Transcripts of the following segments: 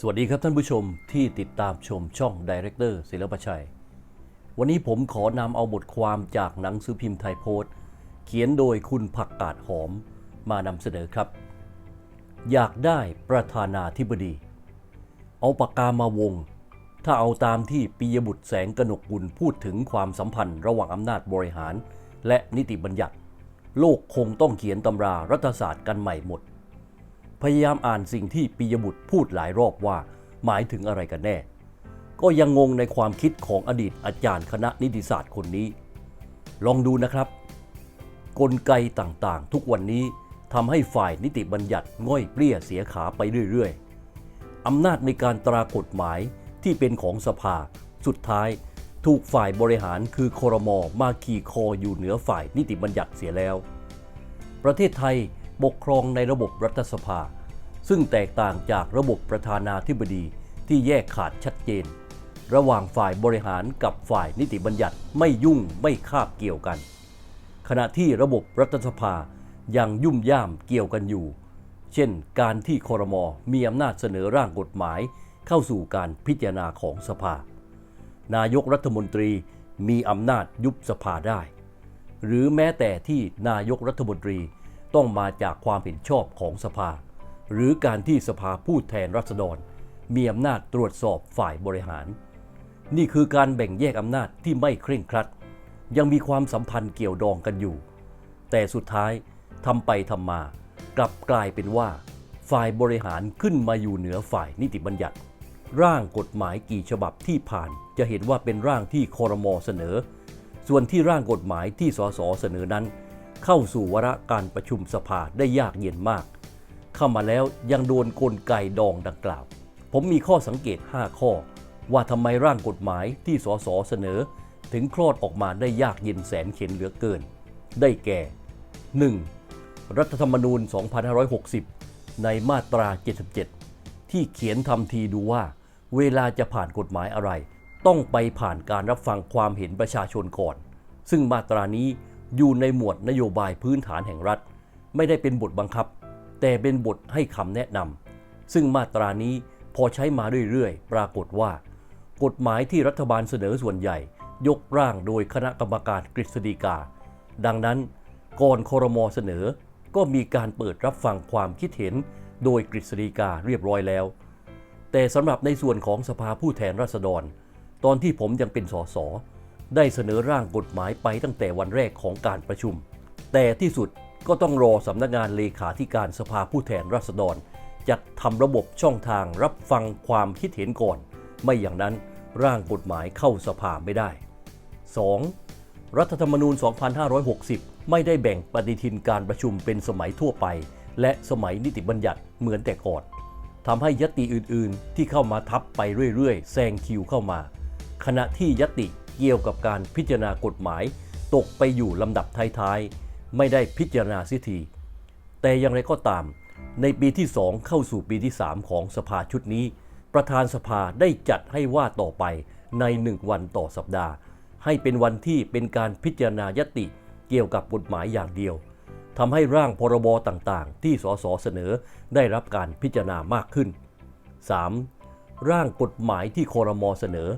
สวัสดีครับท่านผู้ชมที่ติดตามชมช่องดีเรคเตอร์ศิลปชัย วันนี้ผมขอนำเอาบทความจากหนังสือพิมพ์ไทยโพสต์ เขียนโดยคุณผักกาดหอมมานำเสนอครับ อยากได้ประธานาธิบดี เอาปากกามาวง ถ้าเอาตามที่ปิยบุตรแสงกนกกุลพูดถึงความสัมพันธ์ระหว่างอำนาจบริหาร และนิติบัญญัติ โลกคงต้องเขียนตำรารัฐศาสตร์กันใหม่หมด พยายามอ่านสิ่งที่ปิยบุตรพูดหลายรอบว่าหมายถึงอะไรกันแน่ ก็ยังงงในความคิดของอดีตอาจารย์คณะนิติศาสตร์คนนี้ ลองดูนะครับ กลไกต่างๆ ทุกวันนี้ทำให้ฝ่ายนิติบัญญัติง่อยเปรี้ยเสียขาไปเรื่อยๆอำนาจในการตรากฎหมายที่เป็นของสภา สุดท้ายถูกฝ่ายบริหารคือคอรมอมาขี่คออยู่เหนือฝ่ายนิติบัญญัติเสียแล้ว ประเทศไทยปกครองในระบบรัฐสภา ซึ่งแตกต่างจากระบบประธานาธิบดีที่แยกขาดชัดเจน ระหว่างฝ่ายบริหารกับฝ่ายนิติบัญญัติไม่ยุ่งไม่คาบเกี่ยวกัน ขณะที่ระบบรัฐสภายังยุ่มย่ามเกี่ยวกันอยู่ เช่น การที่คอรมอมีอำนาจเสนอร่างกฎหมายเข้าสู่การพิจารณาของสภา นายกรัฐมนตรีมีอำนาจยุบสภาได้ หรือแม้แต่ที่นายกรัฐมนตรีต้องมาจากความเห็นชอบของสภา หรือการที่สภาผู้แทนราษฎร มีอำนาจตรวจสอบฝ่ายบริหาร นี่คือการแบ่งแยกอำนาจที่ไม่เคร่งครัด ยังมีความสัมพันธ์เกี่ยวดองกันอยู่ แต่สุดท้ายทำไปทำมา กลับกลายเป็นว่า ฝ่ายบริหารขึ้นมาอยู่เหนือฝ่ายนิติบัญญัติ ร่างกฎหมายกี่ฉบับที่ผ่านจะเห็นว่าเป็นร่างที่คอรมอเสนอ ส่วนที่ร่างกฎหมายที่สสเสนอนั้น เข้าสู่วาระการประชุมสภาได้ยากเย็นมาก เข้ามาแล้วยังโดนกลไกดองดังกล่าว ผมมีข้อสังเกต 5 ข้อ ว่าทำไมร่างกฎหมายที่สสเสนอ ถึงคลอดออกมาได้ยากเย็นแสนเข็นเหลือเกิน ได้แก่ 1. รัฐธรรมนูญ 2560 ในมาตรา 77 ที่เขียนทำทีดูว่า เวลาจะผ่านกฎหมายอะไร ต้องไปผ่านการรับฟังความเห็นประชาชนก่อน ซึ่งมาตรานี้อยู่ในหมวดนโยบายพื้นฐานแห่งรัฐ ไม่ได้เป็นบทบังคับ แต่เป็นบทให้คำแนะนำซึ่งมาตรานี้พอใช้มาเรื่อยๆ ปรากฏว่า กฎหมายที่รัฐบาลเสนอส่วนใหญ่ ยกร่างโดยคณะกรรมการกฤษฎีกา ดังนั้นก่อนคอรมอเสนอ ก็มีการเปิดรับฟังความคิดเห็นโดยกฤษฎีกาเรียบร้อยแล้ว แต่สำหรับในส่วนของสภาผู้แทนราษฎร ตอนที่ผมยังเป็นสสได้เสนอร่างกฎหมายไปตั้งแต่วันแรกของการประชุม แต่ที่สุด ก็ต้องรอสำนักงานเลขาธิการสภาผู้แทนราษฎร จัดทำระบบช่องทางรับฟังความคิดเห็นก่อน ไม่อย่างนั้นร่างกฎหมายเข้าสภาไม่ได้ 2. รัฐธรรมนูญ 2560 ไม่ได้แบ่งปฏิทินการประชุมเป็นสมัยทั่วไป และสมัยนิติบัญญัติเหมือนแต่ก่อนทำให้ยติอื่น ๆ ที่เข้ามาทับไปเรื่อย ๆ แซงคิวเข้ามา ขณะที่ยติเกี่ยวกับการพิจารณากฎหมาย ตกไปอยู่ลำดับท้าย ๆ ไม่ได้พิจารณาสิที แต่อย่างไรก็ตาม ในปีที่ 2 เข้าสู่ปีที่ 3 ของสภาชุดนี้ ประธานสภาได้จัดให้ว่าต่อไปใน 1 วันต่อสัปดาห์ ให้เป็นวันที่เป็นการพิจารณายติเกี่ยวกับกฎหมายอย่างเดียวทำให้ร่างพรบต่างๆ ที่สสเสนอได้รับการพิจารณามากขึ้น 3. ร่างกฎหมายที่คอรมอเสนอ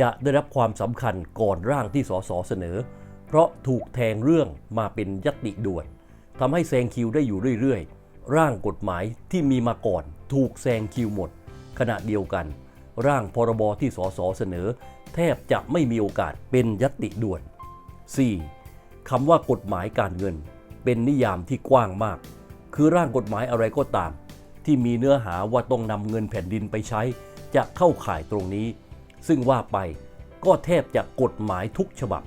จะได้รับความสำคัญก่อนร่างที่สสเสนอ เพราะถูกแทงเรื่องมาเป็นยติด่วนทำให้แซงคิวได้อยู่เรื่อยๆ ร่างกฎหมายที่มีมาก่อน ถูกแซงคิวหมด ขณะเดียวกัน ร่างพรบที่สสเสนอ แทบจะไม่มีโอกาสเป็นยติด่วน 4. คำว่ากฎหมายการเงิน เป็นนิยามที่กว้างมาก คือร่างกฎหมายอะไรก็ตาม ที่มีเนื้อหาว่าต้องนำเงินแผ่นดินไปใช้ จะเข้าข่ายตรงนี้ ซึ่งว่าไปก็แทบจะกฎหมายทุกฉบับ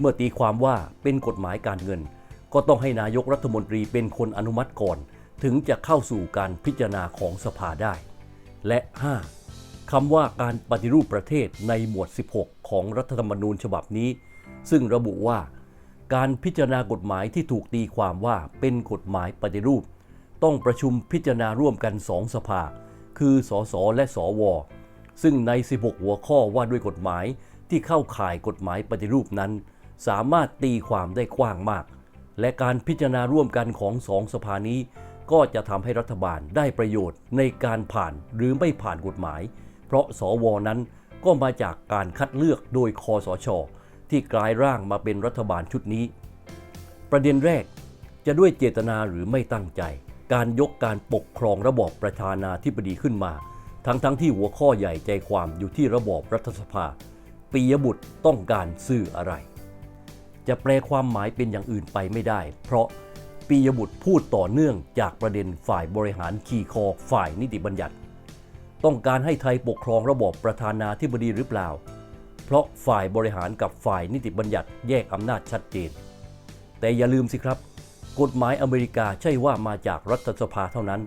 เมื่อตีความว่าเป็นกฎหมายการเงิน ก็ต้องให้นายกรัฐมนตรีเป็นคนอนุมัติก่อน ถึงจะเข้าสู่การพิจารณาของสภาได้ และ 5. คำว่าการปฏิรูปประเทศในหมวด 16 ของรัฐธรรมนูญฉบับนี้ ซึ่งระบุว่า การพิจารณากฎหมายที่ถูกตีความว่าเป็นกฎหมายปฏิรูป ต้องประชุมพิจารณาร่วมกันสองสภา คือสสและสวซึ่งใน 16 หัวข้อว่าด้วยกฎหมายที่เข้าข่ายกฎหมายปฏิรูปนั้น สามารถตีความได้กว้างมาก และการพิจารณาร่วมกันของสองสภานี้ ก็จะทำให้รัฐบาลได้ประโยชน์ในการผ่านหรือไม่ผ่านกฎหมาย เพราะสวนั้นก็มาจากการคัดเลือกโดยคอสช ที่กลายร่างมาเป็นรัฐบาลชุดนี้ ประเด็นแรกจะด้วยเจตนาหรือไม่ตั้งใจ การยกการปกครองระบอบประธานาธิบดีขึ้นมา ทั้งๆทที่หัวข้อใหญ่ใจความอยู่ที่ระบอบรัฐสภาปียบุตรต้องการสื่ออะไร จะแปลความหมายเป็นอย่างอื่นไปไม่ได้ เพราะปียบุตรพูดต่อเนื่องจากประเด็นฝ่ายบริหารขี่คอฝ่ายนิติบัญญัติ ต้องการให้ไทยปกครองระบอบประธานาธิบดีหรือเปล่า เพราะฝ่ายบริหารกับฝ่ายนิติบัญญัติแยกอำนาจชัดเจน แต่อย่าลืมสิครับ กฎหมายอเมริกาใช่ว่ามาจากรัฐสภาเท่านั้น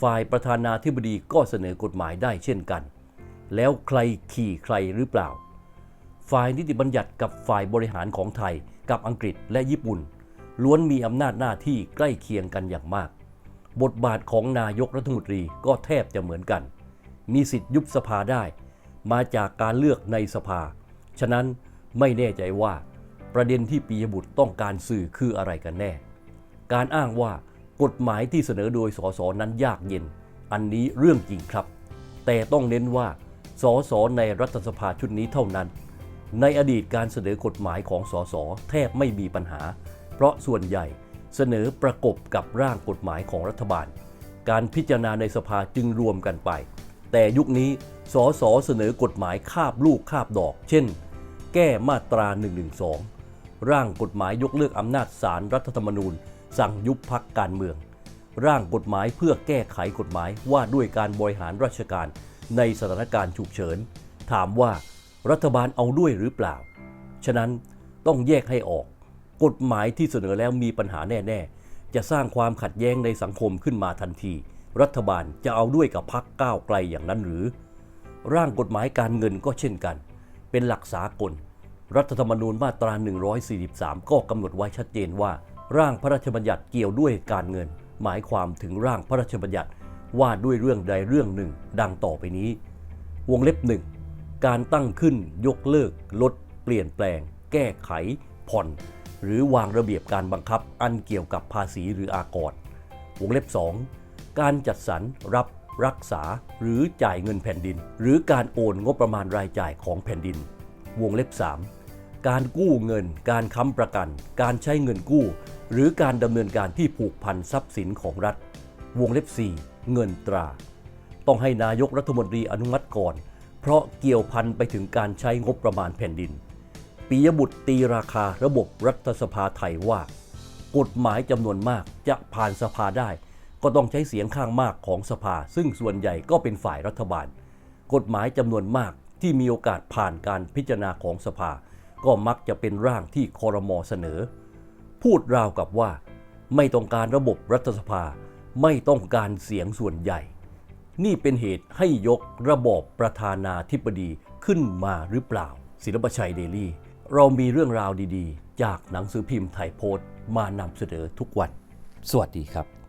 ฝ่ายประธานาธิบดีก็เสนอกฎหมายได้เช่นกัน แล้วใครขี่ใครหรือเปล่า ฝ่ายนิติบัญญัติกับฝ่ายบริหารของไทย กับอังกฤษและญี่ปุ่น ล้วนมีอำนาจหน้าที่ใกล้เคียงกันอย่างมาก บทบาทของนายกรัฐมนตรีก็แทบจะเหมือนกัน มีสิทธิ์ยุบสภาได้ มาจากการเลือกในสภา ฉะนั้นไม่แน่ใจว่า ประเด็นที่ปียบุตรต้องการสื่อคืออะไรกันแน่ การอ้างว่ากฎหมายที่เสนอโดยสสนั้นยากเย็น อันนี้เรื่องจริงครับ แต่ต้องเน้นว่าสสในรัฐสภาชุดนี้เท่านั้น ในอดีตการเสนอกฎหมายของสสแทบไม่มีปัญหา เพราะส่วนใหญ่เสนอประกบกับร่างกฎหมายของรัฐบาล การพิจารณาในสภาจึงรวมกันไป แต่ยุคนี้สสเสนอกฎหมายคาบลูกคาบดอก เช่น แก้มาตรา 112 ร่างกฎหมายยกเลิกอำนาจศาลรรัฐธรรมนูญ สั่งยุบพักการเมือง ร่างกฎหมายเพื่อแก้ไขกฎหมายว่าด้วยการบริหารราชการในสถานการณ์ฉุกเฉิน ถามว่า รัฐบาลเอาด้วยหรือเปล่า ฉะนั้นต้องแยกให้ออก กฎหมายที่เสนอแล้วมีปัญหาแน่ ๆ จะสร้างความขัดแย้งในสังคมขึ้นมาทันที รัฐบาลจะเอาด้วยกับพักก้าวไกลอย่างนั้นหรือ ร่างกฎหมายการเงินก็เช่นกัน เป็นหลักสากล รัฐธรรมนูญมาตรา 143 ก็กำหนดไว้ชัดเจนว่า ร่างพระราชบัญญัติเกี่ยวด้วยการเงิน หมายความถึงร่างพระราชบัญญัติว่าด้วยเรื่องใดเรื่องหนึ่ง ดังต่อไปนี้ วงเล็บหนึ่ง การตั้งขึ้นยกเลิก ลด เปลี่ยนแปลง แก้ไข ผ่อน หรือวางระเบียบการบังคับอันเกี่ยวกับภาษีหรืออากรวงเล็บ 2 การจัดสรรรับรักษาหรือจ่ายเงินแผ่นดิน หรือการโอนงบประมาณรายจ่ายของแผ่นดิน วงเล็บ 3 การกู้เงิน การค้ำประกัน การใช้เงินกู้ หรือการดำเนินการที่ผูกพันทรัพย์สินของรัฐ วงเล็บ 4 เงินตรา ต้องให้นายกรัฐมนตรีอนุมัติก่อน เพราะเกี่ยวพันไปถึงการใช้งบประมาณแผ่นดินปียบุตรตีราคาระบบรัฐสภาไทยว่า กฎหมายจำนวนมากจะผ่านสภาได้ ก็ต้องใช้เสียงข้างมากของสภา ซึ่งส่วนใหญ่ก็เป็นฝ่ายรัฐบาล กฎหมายจำนวนมากที่มีโอกาสผ่านการพิจารณาของสภา ก็มักจะเป็นร่างที่คอรมอเสนอ พูดราวกับว่า ไม่ต้องการระบบรัฐสภา ไม่ต้องการเสียงส่วนใหญ่ นี่เป็นเหตุให้ยกระบอบประธานาธิบดีขึ้นมาหรือเปล่า ศิลปชัยเดลี่ เรามีเรื่องราวดีๆ จากหนังสือพิมพ์ไทยโพสต์มานำเสนอทุกวัน สวัสดีครับ